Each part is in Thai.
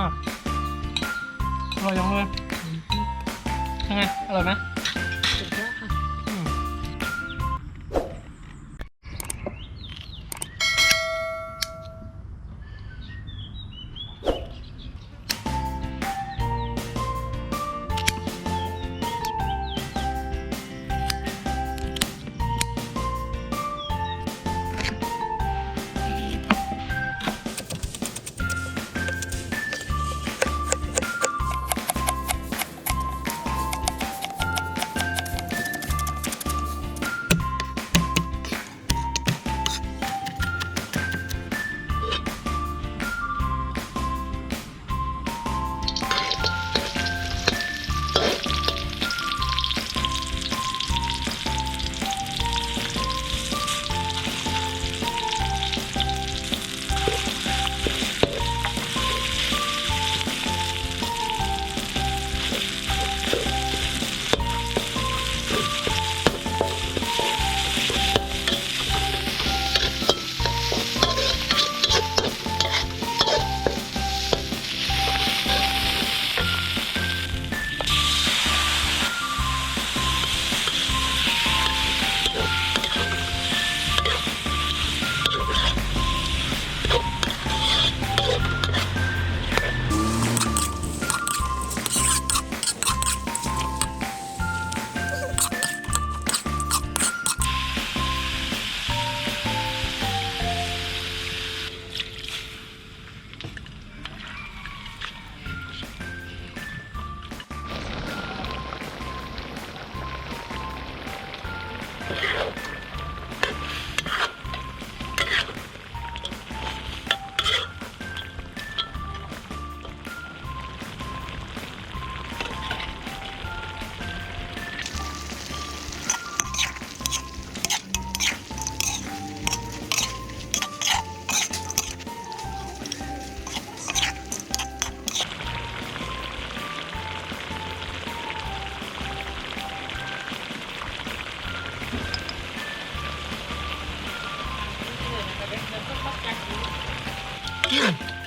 มากอร่อยจังเลยยังไง อร่อยไหม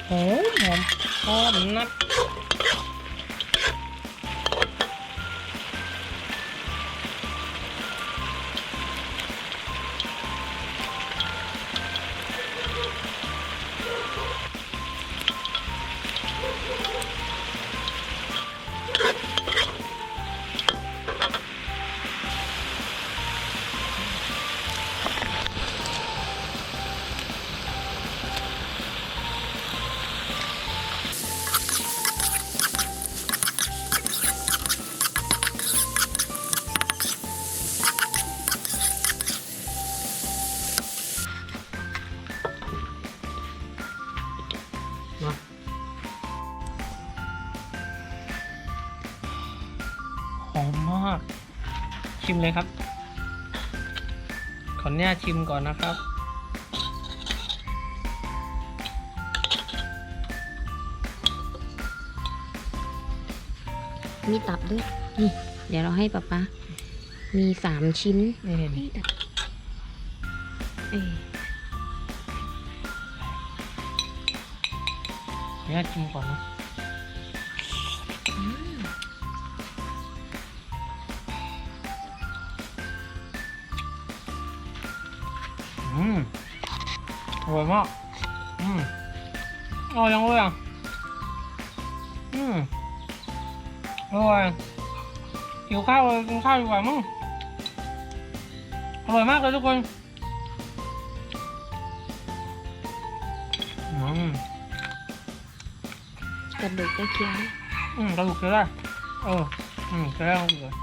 หอมห อมหอมนัดมาหอมมาก ชิมเลยครับ ขออนุญาตชิมก่อนนะครับมีตับด้วย นี่ เดี๋ยวเราให้ป๊าป๊ามีสามชิ้นนี่นี่ตับเอ้ ยขออนุญาตชิมก่อนนะอืมอร่อยมาก อืมอร่อยจังเลยอะอืมอร่อยหิวข้าวเลยกินข้าวดีกว่ามั้งอร่อยมากเลยทุกคน อืม กระดูกก็เคี้ยวอืมกระดูกเคี้ยวได้เอออืมเคี้ยวได้กระดูกเลย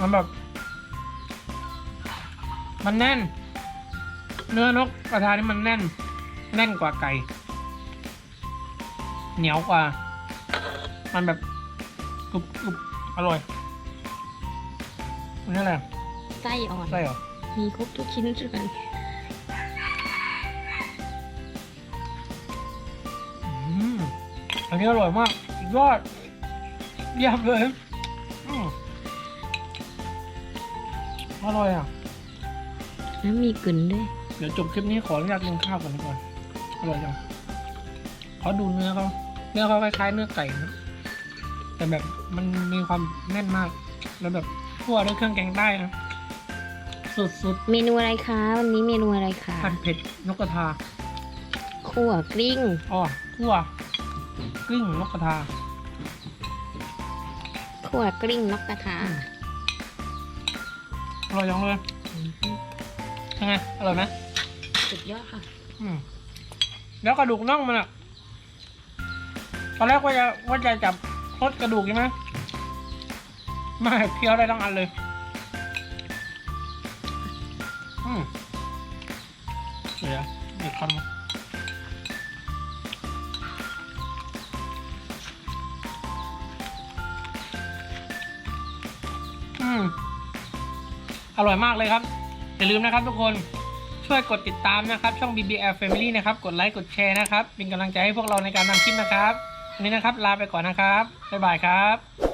มันแบบ มันแน่น เนื้อนกกระทานี่มันแน่น แน่นกว่าไก่ เหนียวกว่า มันแบบกรุบกรุบอร่อยอันนี้อะไรไส้อ่อน ไส้เหรอ มีครบทุกชิ้นส่วน อันนี้อร่อยมากสุดยอดเยี่ยมเลยอืมอร่อยอะ แล้วมีกลิ่นด้วย เดี๋ยวจบคลิปนี้ขออนุญาตกินข้าวก่อนดีกว่าอร่อยจังเขาดูเนื้อเขาเนื้อเขาคล้ายๆเนื้อไก่นะแต่แบบมันมีความแน่นมาก แล้วแบบคั่วด้วยเครื่องแกงใต้นะสุดเมนูอะไรคะวันนี้เมนูอะไรคะๆผัดเผ็ดนกกระทา ขั่วกลิ้ง อ๋อคั่ว กลิ้งนกกระทาขั่วกลิ้งนกกระทาอร่อยจังเลยยังไงอร่อยไหมสุดยอดค่ะอืมแล้วกระดูกน่องมันอะตอนแรกว่าจะว่าจะจับพดกระดูกใช่ไหมไม่เคี้ยวได้ทั้งอันเลยอืมเดี๋ยวอีกคำ ร่อยมากเลยครับ อย่าลืมนะครับทุกคนช่วยกดติดตามนะครับ ช่อง BBL Family นะครับกดไลค์กดแชร์นะครับเป็นกำลังใจให้พวกเราในการทำคลิปนะครับวันนี้นะครับลาไปก่อนนะครับบ๊ายบายครับ